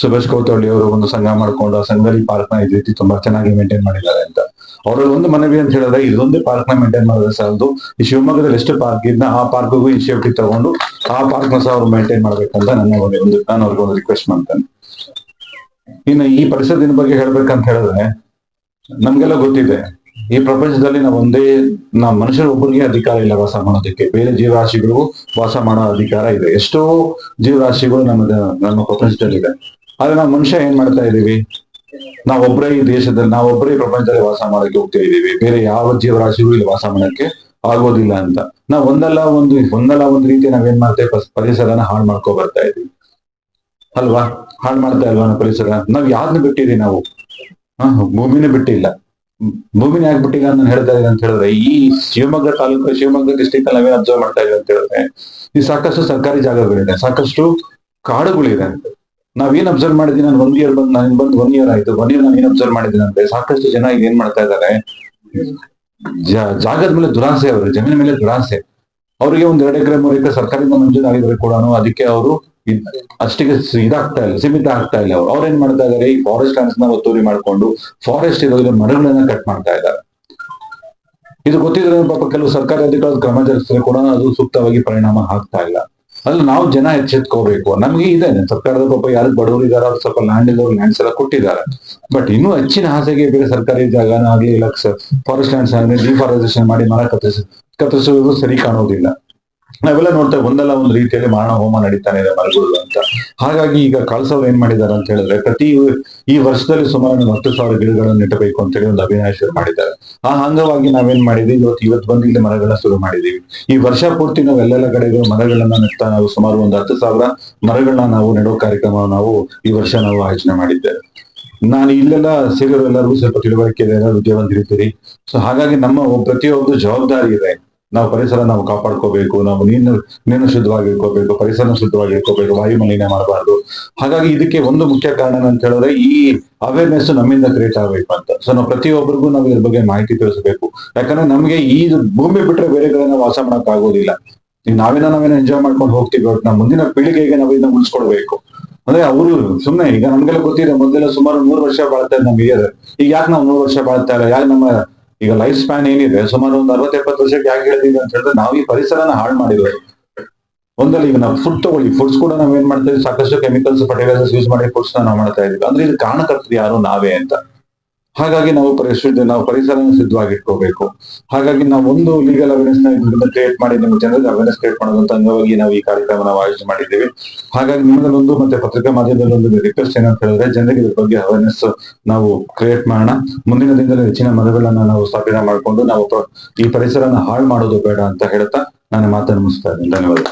ಸುಭಾಷ್ ಕೌತಳ್ಳಿ ಅವರು ಒಂದು ಸಂಘ ಮಾಡ್ಕೊಂಡು ಆ ಸಂಘದಲ್ಲಿ ಪಾರ್ಕ್ನ ಈ ರೀತಿ ತುಂಬಾ ಚೆನ್ನಾಗಿ ಮೇಂಟೈನ್ ಮಾಡಿದ್ದಾರೆ ಅಂತ. ಅವರಲ್ಲಿ ಒಂದು ಮನವಿ ಅಂತ ಹೇಳಿದ್ರೆ ಇದೊಂದೇ ಪಾರ್ಕ್ನ ಮೇಂಟೈನ್ ಮಾಡಿದ್ರೆ ಸಾಲದು ಈ ಶಿವಮೊಗ್ಗದಲ್ಲಿ ಎಷ್ಟು ಪಾರ್ಕ್ ಇದ್ನ ಆ ಪಾರ್ಕ್ಗೂ ಇನಿಷಿಯೇಟಿವ್ ತಗೊಂಡು ಆ ಪಾರ್ಕ್ನ ಸಹ ಅವ್ರು ಮೇಂಟೈನ್ ಮಾಡ್ಬೇಕಂತ ನನ್ನ ಒಂದು ನಾನು ಅವ್ರಿಗೆ ಒಂದು ರಿಕ್ವೆಸ್ಟ್ ಮಾಡ್ತೇನೆ. ಇನ್ನು ಈ ಪರಿಸರದ ಬಗ್ಗೆ ಹೇಳ್ಬೇಕಂತ ಹೇಳಿದ್ರೆ ನಮ್ಗೆಲ್ಲ ಗೊತ್ತಿದೆ. ಈ ಪ್ರಪಂಚದಲ್ಲಿ ನಾವು ಒಂದೇ, ನಾವು ಮನುಷ್ಯರ ಒಬ್ಬರಿಗೆ ಅಧಿಕಾರ ಇಲ್ಲ ವಾಸ ಮಾಡೋದಕ್ಕೆ. ಬೇರೆ ಜೀವರಾಶಿಗಳಿಗೂ ವಾಸ ಮಾಡೋ ಅಧಿಕಾರ ಇದೆ. ಎಷ್ಟೋ ಜೀವರಾಶಿಗಳು ನಮ್ಮ ನಮ್ಮ ಪ್ರಪಂಚದಲ್ಲಿದೆ. ಆದ್ರೆ ನಾವು ಮನುಷ್ಯ ಏನ್ ಮಾಡ್ತಾ ಇದೀವಿ ನಾವೊಬ್ಬರೇ ಈ ದೇಶದಲ್ಲಿ ನಾವೊಬ್ಬರೇ ಪ್ರಪಂಚದಲ್ಲಿ ವಾಸ ಮಾಡೋಕ್ಕೆ ಹೋಗ್ತಾ ಇದೀವಿ ಬೇರೆ ಯಾವ ಜೀವರಾಶಿಗಳು ಇಲ್ಲಿ ವಾಸ ಮಾಡೋಕ್ಕೆ ಆಗೋದಿಲ್ಲ ಅಂತ. ನಾವು ಒಂದಲ್ಲ ಒಂದು ಒಂದಲ್ಲ ಒಂದು ರೀತಿ ನಾವೇನ್ ಮಾಡ್ತೇವೆ? ಪರಿಸರನ ಹಾಳು ಮಾಡ್ಕೊ ಬರ್ತಾ ಇದೀವಿ ಅಲ್ವಾ? ಹಾಳು ಮಾಡ್ತಾ ಇಲ್ವಾ ಪರಿಸರ? ನಾವ್ ಯಾವ್ದನ್ನ ಬಿಟ್ಟಿದೀವಿ ನಾವು? ಭೂಮಿನೇ ಬಿಟ್ಟಿಲ್ಲ. ಭೂಮಿನೇ ಯಾಕೆ ನಾನು ಅಂತ ಹೇಳ್ತಾ ಇದ್ದೀನಿ ಅಂತ ಹೇಳಿದ್ರೆ, ಈ ಶಿವಮೊಗ್ಗ ತಾಲೂಕು, ಶಿವಮೊಗ್ಗ ಡಿಸ್ಟಿಕ್ ಅಲ್ಲಿ ನಾವೇನು ಅಬ್ಸರ್ವ್ ಮಾಡ್ತಾ ಇದೀವಿ ಅಂತ ಹೇಳಿದ್ರೆ, ಈ ಸಾಕಷ್ಟು ಸರ್ಕಾರಿ ಜಾಗಗಳಿದೆ, ಸಾಕಷ್ಟು ಕಾಡುಗಳಿದೆ ನಾವೇನ್ ಅಬ್ಸರ್ವ್ ಮಾಡಿದೀನಿ ನಾನು ಒಂದ್ ಇಯರ್ ಬಂದ್, ನಾನು ಬಂದ್ ಒನ್ ಇಯರ್ ಆಯ್ತು ಒನ್ ಇಯರ್ ನಾನು ಏನ್ ಅಬ್ಸರ್ವ್ ಮಾಡಿದೀನಿ ಅಂದ್ರೆ ಸಾಕಷ್ಟು ಜನ ಈಗ ಏನ್ ಮಾಡ್ತಾ ಇದ್ದಾರೆ ಜಾಗದ ಮೇಲೆ ದುರಾಸೆ ಅವರು, ಜಮೀನ ಮೇಲೆ ದುರಾಸೆ. ಅವರಿಗೆ ಒಂದ್ ಎರಡು ಎಕರೆ, ಮೂರು ಎಕರೆ ಸರ್ಕಾರದಿಂದ ಮಂಜೂರು ಆಗಿದ್ರೆ ಕೂಡ ಅದಕ್ಕೆ ಅವರು ಅಷ್ಟಿಗೆ ಇದಾಗ್ತಾ ಇಲ್ಲ, ಸೀಮಿತ ಆಗ್ತಾ ಇಲ್ಲ ಅವ್ರು. ಅವ್ರೇನ್ ಮಾಡ್ತಾ ಇದಾರೆ? ಈ ಫಾರೆಸ್ಟ್ ಲ್ಯಾಂಡ್ಸ್ನ ಒತ್ತುವರಿ ಮಾಡ್ಕೊಂಡು ಫಾರೆಸ್ಟ್ ಇರೋದ್ರ ಮರಗಳನ್ನ ಕಟ್ ಮಾಡ್ತಾ ಇದ್ದಾರೆ. ಇದು ಗೊತ್ತಿದ್ರೆ ಪಾಪ ಕೆಲವು ಸರ್ಕಾರಿ ಅಧಿಕಾರಿಗಳು ಕ್ರಮ ಜರುಗಿಸಿದ್ರೆ ಕೂಡ ಅದು ಸೂಕ್ತವಾಗಿ ಪರಿಣಾಮ ಆಗ್ತಾ ಇಲ್ಲ. ಅಲ್ಲಿ ನಾವು ಜನ ಎಚ್ಚೆತ್ಕೋಬೇಕು. ನಮ್ಗೆ ಇದೆ, ಸರ್ಕಾರದ ಪಾಪ ಯಾರು ಬಡವರು ಇದಾರೆ, ಅವ್ರು ಸ್ವಲ್ಪ ಲ್ಯಾಂಡ್ ಇದ್ದವ್ರು ಲ್ಯಾಂಡ್ಸ್ ಎಲ್ಲ ಕೊಟ್ಟಿದ್ದಾರೆ. ಬಟ್ ಇನ್ನೂ ಹೆಚ್ಚಿನ ಆಸೆಗೆ ಬೇರೆ ಸರ್ಕಾರಿ ಜಾಗನ ಆಗ್ಲಿ, ಇಲ್ಲ ಫಾರೆಸ್ಟ್ ಲ್ಯಾಂಡ್ಸ್ ಆಗಲಿ ಡಿಫಾರೆಸ್ಟೇಷನ್ ಮಾಡಿ ಮರ ಕತ್ತರಿಸ, ಕತ್ತರಿಸುವುದು ಸರಿ ಕಾಣುವುದಿಲ್ಲ ನಾವೆಲ್ಲ ನೋಡ್ತೇವೆ, ಒಂದಲ್ಲ ಒಂದು ರೀತಿಯಲ್ಲಿ ಮಾರಣ ಹೋಮ ನಡೀತಾನೆ ಇದೆ ಮರಗಳು ಅಂತ. ಹಾಗಾಗಿ ಈಗ ಕಳ್ಸವ್ರು ಏನ್ ಮಾಡಿದ್ದಾರೆ ಅಂತ ಹೇಳಿದ್ರೆ, ಪ್ರತಿ ಈ ವರ್ಷದಲ್ಲಿ ಸುಮಾರು ಹತ್ತು ಸಾವಿರ ಗಿಡಗಳನ್ನು ನೆಟ್ಟಬೇಕು ಅಂತ ಹೇಳಿ ಒಂದು ಅಭಿನಯ ಶುರು ಮಾಡಿದ್ದಾರೆ. ಆ ಅಂಗವಾಗಿ ನಾವೇನ್ ಮಾಡಿದೀವಿ ಇವತ್ತು ಇವತ್ತು ಬಂದು ಇಲ್ಲಿ ಮರಗಳನ್ನ ಶುರು ಮಾಡಿದೀವಿ ಈ ವರ್ಷ ಪೂರ್ತಿ ನಾವು ಎಲ್ಲೆಲ್ಲ ಕಡೆಗಳು ಮರಗಳನ್ನ ನೆಡ್ತಾ ನಾವು ಸುಮಾರು ಒಂದು ಹತ್ತು ಸಾವಿರ ಮರಗಳನ್ನ ನಾವು ನೆಡೋ ಕಾರ್ಯಕ್ರಮ ನಾವು ಈ ವರ್ಷ ನಾವು ಆಯೋಜನೆ ಮಾಡಿದ್ದೇವೆ. ನಾನು ಇಲ್ಲೆಲ್ಲ ಎಲ್ಲರೂ ಸ್ವಲ್ಪ ತಿಳುವಳಿಕೆ ಇದೆ ವಿದ್ಯಾವಂತರಿದ್ದೀರಿ. ಸೊ ಹಾಗಾಗಿ ನಮ್ಮ ಪ್ರತಿಯೊಬ್ಬರು ಜವಾಬ್ದಾರಿ ಇದೆ. ನಾವು ಪರಿಸರ ನಾವು ಕಾಪಾಡ್ಕೋಬೇಕು, ನಾವು ನೀನು ನೀನು ಶುದ್ಧವಾಗಿ ಇಟ್ಕೋಬೇಕು ಪರಿಸರ ಶುದ್ಧವಾಗಿ ಇಟ್ಕೋಬೇಕು, ವಾಯು ಮಾಲಿನ್ಯ ಮಾಡಬಾರ್ದು. ಹಾಗಾಗಿ ಇದಕ್ಕೆ ಒಂದು ಮುಖ್ಯ ಕಾರಣ ಅಂತ ಹೇಳಿದ್ರೆ ಈ ಅವೇರ್ನೆಸ್ ನಮ್ಮಿಂದ ಕ್ರಿಯೇಟ್ ಆಗಬೇಕು ಅಂತ. ಸೊ ನಾವು ಪ್ರತಿಯೊಬ್ಬರಿಗೂ ನಾವು ಇದ್ರ ಬಗ್ಗೆ ಮಾಹಿತಿ ತಿಳಿಸಬೇಕು. ಯಾಕಂದ್ರೆ ನಮಗೆ ಈ ಭೂಮಿ ಬಿಟ್ರೆ ಬೇರೆ ಕಡೆ ವಾಸ ಮಾಡಕ್ ಆಗೋದಿಲ್ಲ ಈಗ ನಾವೇನೋ ನಾವೇನೋ ಎಂಜಾಯ್ ಮಾಡ್ಕೊಂಡು ಹೋಗ್ತೀವಿ ಬಟ್ ನಮ್ಮ ಮುಂದಿನ ಪೀಳಿಗೆಗೆ ನಾವು ಇದನ್ನ ಉಳಿಸ್ಕೊಡ್ಬೇಕು. ಅಂದ್ರೆ ಅವರು ಸುಮ್ನೆ, ಈಗ ನಮ್ಗೆಲ್ಲ ಗೊತ್ತಿದೆ, ಮೊದಲೆಲ್ಲ ಸುಮಾರು ನೂರು ವರ್ಷ ಬಾಳ್ತಾ ನಮ್ಗೆ ಈಗ ಯಾಕೆ ನಾವು ನೂರು ವರ್ಷ ಬಾಳ್ತಾ ಇಲ್ಲ? ಯಾಕೆ ನಮ್ಮ ಈಗ ಲೈಫ್ ಸ್ಪ್ಯಾನ್ ಏನಿದೆ? ಸುಮಾರು ಒಂದು ಅರವತ್ತು ಎಪ್ಪತ್ತು ವರ್ಷಕ್ಕೆ ಯಾಕೆ ಹೇಳ್ತೀವಿ ಅಂತ ಹೇಳಿದ್ರೆ ನಾವು ಈ ಪರಿಸರನ ಹಾಳು ಮಾಡಿರೋದು. ಒಂದಲ್ಲಿ ಈಗ ನಾವು ಫುಡ್ ತಗೊಳ್ಳಿ. ಫುಡ್ಸ್ ಕೂಡ ನಾವು ಏನ್ ಮಾಡ್ತಾ ಸಾಕಷ್ಟು ಕೆಮಿಕಲ್ಸ್ ಫರ್ಟಿಲೈಸರ್ಸ್ ಯೂಸ್ ಮಾಡಿ ಫುಡ್ಸ್ ನಾವು ಮಾಡ್ತಾ ಇದೀವಿ. ಅಂದ್ರೆ ಇದು ಕಾರಣಕರ್ತರು ಯಾರು? ನಾವೇ ಅಂತ. ಹಾಗಾಗಿ ನಾವು ಪರಿಶುದ್ಧ ನಾವು ಪರಿಸರನ ಸಿದ್ಧವಾಗಿಟ್ಕೋಬೇಕು ಹಾಗಾಗಿ ನಾವು ಒಂದು ಲೀಗಲ್ ಅವೇರ್ನೆಸ್ನ ಕ್ರಿಯೇಟ್ ಮಾಡಿ ನಿಮ್ಮ ಜನರಿಗೆ ಅವೇರ್ನೆಸ್ ಕ್ರಿಯೇಟ್ ಮಾಡೋದಂತ ಅಂಗವಾಗಿ ನಾವು ಈ ಕಾರ್ಯಕ್ರಮ ನಾವು ಆಯೋಜನೆ ಮಾಡಿದ್ದೇವೆ. ಹಾಗಾಗಿ ನಿಮ್ಮದಲ್ಲೊಂದು ಮತ್ತೆ ಪತ್ರಿಕಾ ಮಾಧ್ಯಮದಲ್ಲಿ ಒಂದು ರಿಕ್ವೆಸ್ಟ್ ಏನಂತ ಹೇಳಿದ್ರೆ ಜನರಿಗೆ ಇದ್ರ ಬಗ್ಗೆ ಅವೇರ್ನೆಸ್ ನಾವು ಕ್ರಿಯೇಟ್ ಮಾಡೋಣ. ಮುಂದಿನ ದಿನದಲ್ಲಿ ಹೆಚ್ಚಿನ ಮರಗಳನ್ನ ನಾವು ಸ್ಥಾಪನೆ ಮಾಡಿಕೊಂಡು ನಾವು ಈ ಪರಿಸರನ ಹಾಳು ಮಾಡೋದು ಬೇಡ ಅಂತ ಹೇಳ್ತಾ ನಾನು ಮಾತನ್ನು ಮುಗಿಸ್ತಾ ಇದ್ದೀನಿ. ಧನ್ಯವಾದ